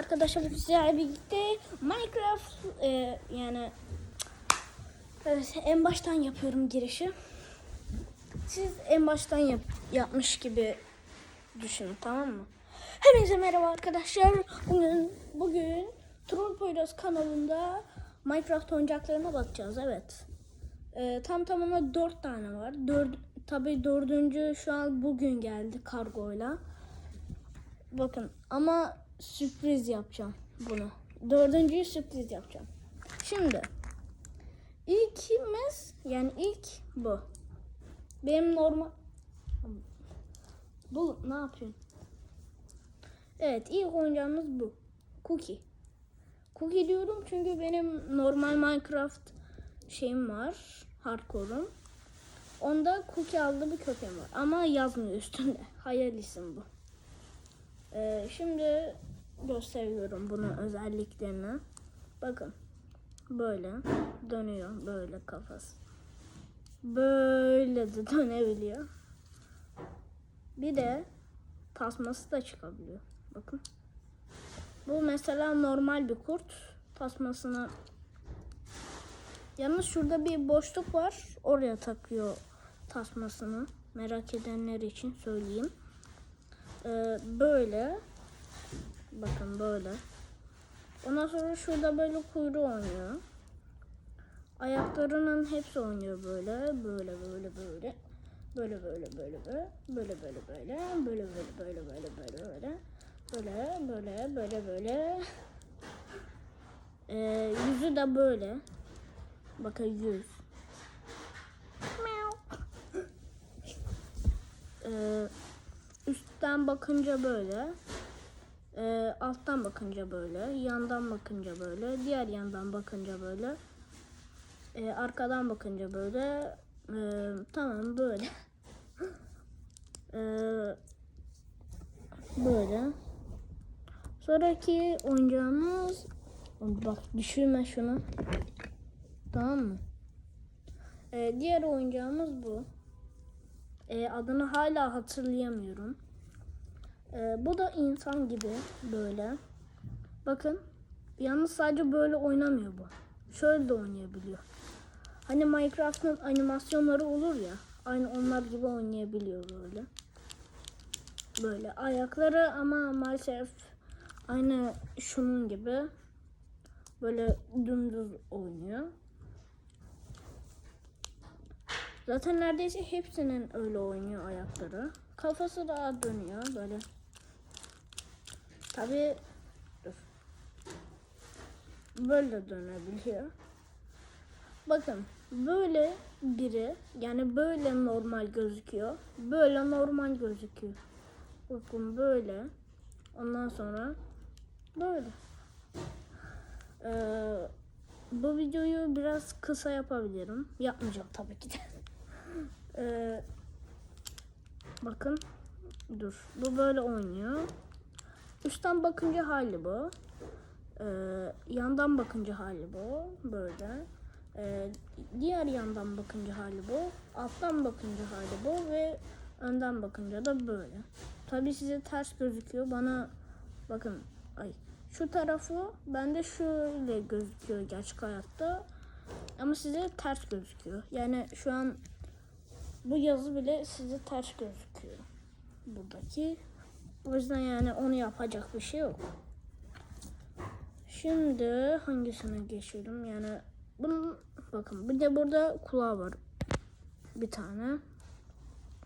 arkadaşlar sizlerle birlikte Minecraft e, yani evet, en baştan yapıyorum girişi. Siz en baştan yap, yapmış gibi düşünün tamam mı? Hepinize merhaba arkadaşlar. Bugün bugün Troll Poyraz kanalında Minecraft oyuncaklarına bakacağız. Evet. E, tam tamına dört tane var. Dört, tabii dördüncü şu an bugün geldi kargoyla. Bakın ama sürpriz yapacağım bunu. Dördüncüyü sürpriz yapacağım. Şimdi ilkimiz yani ilk bu. Benim normal bu ne yapıyorsun? Evet ilk oyuncağımız bu. Cookie. Cookie diyorum çünkü benim normal Minecraft şeyim var. Hardcore'um. Onda Cookie adlı bir köpeğim var. Ama yazmıyor üstünde. Hayal isim bu. Ee, şimdi gösteriyorum bunun özelliklerini. Bakın. Böyle dönüyor. Böyle kafası. Böyle de dönebiliyor. Bir de tasması da çıkabiliyor. Bakın. Bu mesela normal bir kurt. Tasmasını Yalnız şurada bir boşluk var. Oraya takıyor tasmasını. Merak edenler için söyleyeyim. Ee, böyle. Bakın böyle. Ondan sonra şurada böyle kuyruğu oynuyor. Ayaklarının hepsi oynuyor böyle. Böyle böyle böyle. Böyle böyle böyle böyle. Böyle böyle böyle. Böyle böyle böyle böyle böyle böyle. Böyle böyle böyle böyle. Ee, yüzü de böyle. Bakın yüz. Ee, üstten bakınca böyle. Ee, alttan bakınca böyle. Yandan bakınca böyle. Diğer yandan bakınca böyle. Ee, arkadan bakınca böyle. Ee, tamam böyle. Ee, böyle. Sonraki oyuncağımız bak düşürme şunu. Tamam mı? Ee, diğer oyuncağımız bu. Ee, adını hala hatırlayamıyorum. Ee, bu da insan gibi böyle. Bakın. Yalnız sadece böyle oynamıyor bu. Şöyle de oynayabiliyor. Hani Minecraft'ın animasyonları olur ya. Aynı onlar gibi oynayabiliyor böyle. Böyle ayakları ama maalesef aynı şunun gibi böyle dümdüz oynuyor. Zaten neredeyse hepsinin öyle oynuyor ayakları. Kafası da dönüyor böyle. Tabi. Böyle dönebiliyor. Bakın böyle biri yani böyle normal gözüküyor. Böyle normal gözüküyor. Bakın böyle. Ondan sonra böyle. Ee, bu videoyu biraz kısa yapabilirim. Yapmayacağım tabii ki de. Ee, bakın. Dur. Bu böyle oynuyor. Üstten bakınca hali bu. Ee, yandan bakınca hali bu. Böyle. Ee, diğer yandan bakınca hali bu. Alttan bakınca hali bu ve önden bakınca da böyle. Tabii size ters gözüküyor. Bana bakın ay şu tarafı bende şöyle gözüküyor gerçek hayatta. Ama size ters gözüküyor. Yani şu an bu yazı bile size ters gözüküyor. Buradaki. O yüzden yani onu yapacak bir şey yok. Şimdi hangisine geçiyorum? Yani bunun bakın bir de burada kulağı var. Bir tane.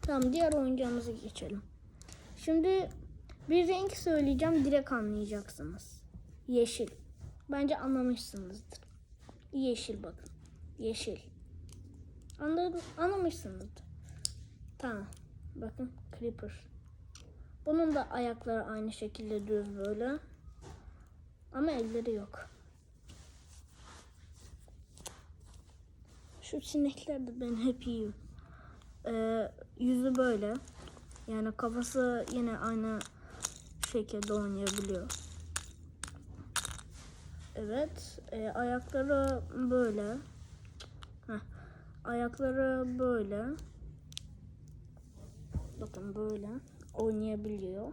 Tamam diğer oyuncağımıza geçelim. Şimdi bir renk söyleyeceğim direkt anlayacaksınız. Yeşil. Bence anlamışsınızdır. Yeşil bakın. Yeşil. Anladım, anlamışsınızdır. Tamam. Bakın Creeper. Bunun da ayakları aynı şekilde düz böyle. Ama elleri yok. Şu sinekler de beni hep yiyor. Ee, yüzü böyle. Yani kafası yine aynı şekilde oynayabiliyor. Evet. E, ayakları böyle. Heh. Ayakları böyle. Bakın böyle oynayabiliyor.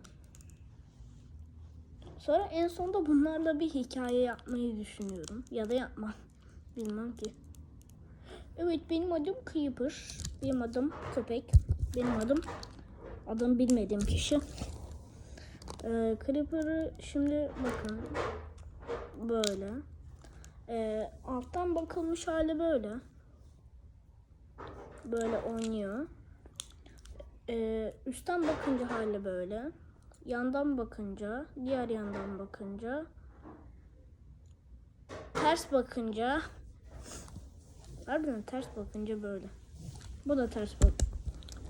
Sonra en sonunda bunlarla bir hikaye yapmayı düşünüyorum. Ya da yapmam. Bilmem ki. Evet benim adım Creeper. Benim adım köpek. Benim adım adım bilmediğim kişi. Ee, Creeper'ı şimdi bakın böyle. Ee, alttan bakılmış hali böyle. Böyle oynuyor. Ee, üstten bakınca hali böyle. Yandan bakınca, diğer yandan bakınca, ters bakınca, pardon ters bakınca böyle. Bu da ters bak.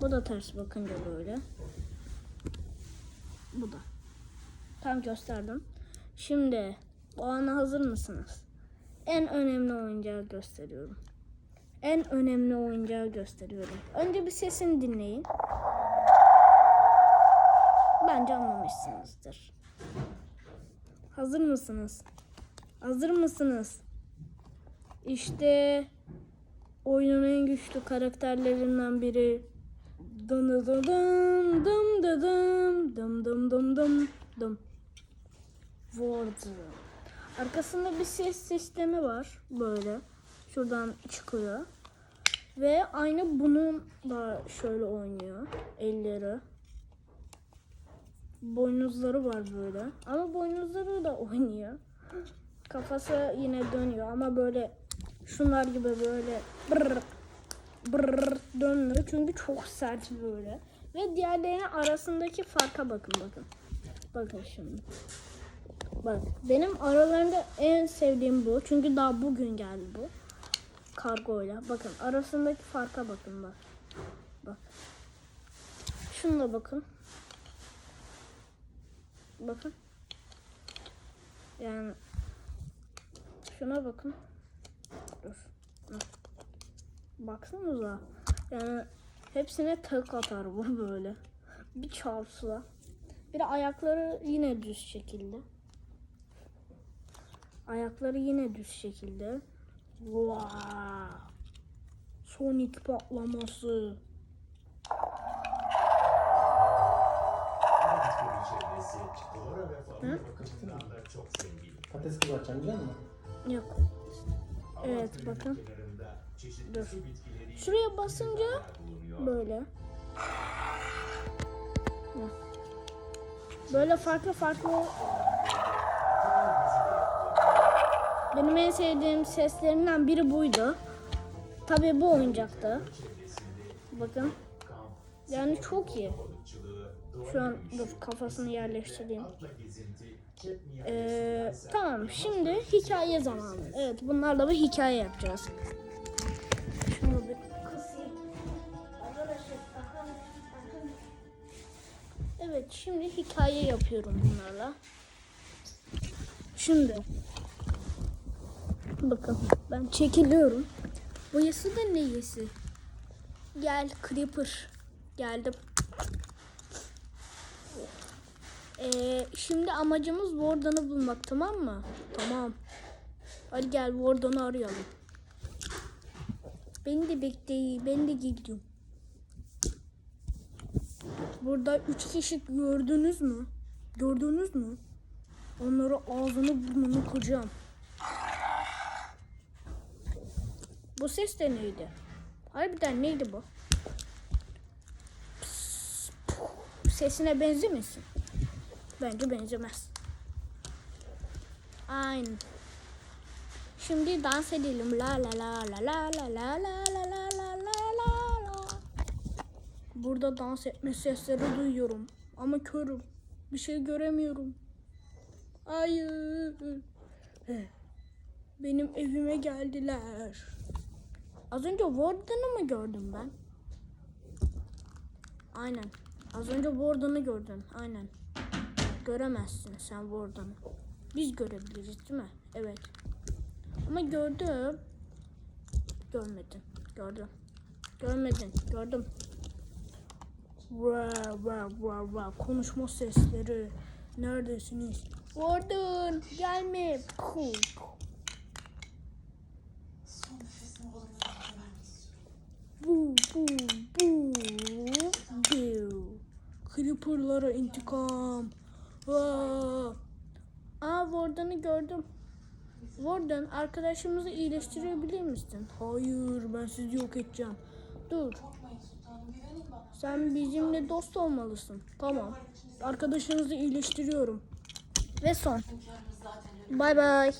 Bu da ters bakınca böyle. Bu da. Tam gösterdim. Şimdi bu ana hazır mısınız? En önemli oyuncağı gösteriyorum. En önemli oyuncağı gösteriyorum. Önce bir sesini dinleyin. Bence anlamışsınızdır. Hazır mısınız? Hazır mısınız? İşte oyunun en güçlü karakterlerinden biri. Dım dım dım dım dım dım dım dım dım dım. Warden. Arkasında bir ses sistemi var böyle. Şuradan çıkıyor. Ve aynı bunun da şöyle oynuyor. Elleri. Boynuzları var böyle. Ama boynuzları da oynuyor. Kafası yine dönüyor ama böyle şunlar gibi böyle brrr, brrr dönmüyor. Çünkü çok sert böyle. Ve diğerlerinin arasındaki farka bakın bakın. Bakın şimdi. Bak benim aralarında en sevdiğim bu. Çünkü daha bugün geldi bu. Kargoyla. Bakın arasındaki farka bakın bak. Bak. Şuna bakın. Bakın. Yani şuna bakın. Dur. Baksanıza. Yani hepsine tek atar bu böyle. Bir çarpsa. Bir de ayakları yine düz şekilde. Ayakları yine düz şekilde. Wow. Sonic patlaması. Patates kızartacağım biliyor musun? Yok. Evet, bakın. Dur. Şuraya basınca böyle. Böyle farklı farklı benim en sevdiğim seslerinden biri buydu. Tabii bu oyuncakta. Bakın. Yani çok iyi. Şu an dur kafasını yerleştireyim. Ee, tamam şimdi hikaye zamanı. Evet bunlarla bir hikaye yapacağız. Evet şimdi hikaye yapıyorum bunlarla. Şimdi bakın ben çekiliyorum. Bu yası da ne yesi? Gel Creeper. Geldim. Ee, şimdi amacımız Warden'ı bulmak tamam mı? Tamam. Hadi gel Warden'ı arayalım. Beni de bekleyin. Ben de gidiyorum. Burada üç kişi gördünüz mü? Gördünüz mü? Onları ağzını burnunu kıracağım. Bu ses de neydi? Harbiden neydi bu? Pıs, puh. Sesine benzemesin. Bence benzemez. Aynen. Şimdi dans edelim. La la la la la la la la la la la la la la. Burada dans etme sesleri duyuyorum. Ama körüm. Bir şey göremiyorum. Hayır. Benim evime geldiler. Az önce Warden'ı mı gördüm ben? Aynen. Az önce Warden'ı gördün. Aynen. Göremezsin sen Warden'ı. Biz görebiliriz değil mi? Evet. Ama gördüm. Görmedin. Gördüm. Görmedin. Gördüm. Vaa vaa vaa vaa. Konuşma sesleri. Neredesiniz? Warden gelme. Puh. Bu bu bu bu. Creeper'lara intikam. Aa, Aa Warden'ı gördüm. Warden arkadaşımızı iyileştirebilir misin? Hayır ben sizi yok edeceğim. Dur. Sen bizimle dost olmalısın. Tamam. Arkadaşınızı iyileştiriyorum. Ve son. Bay bay.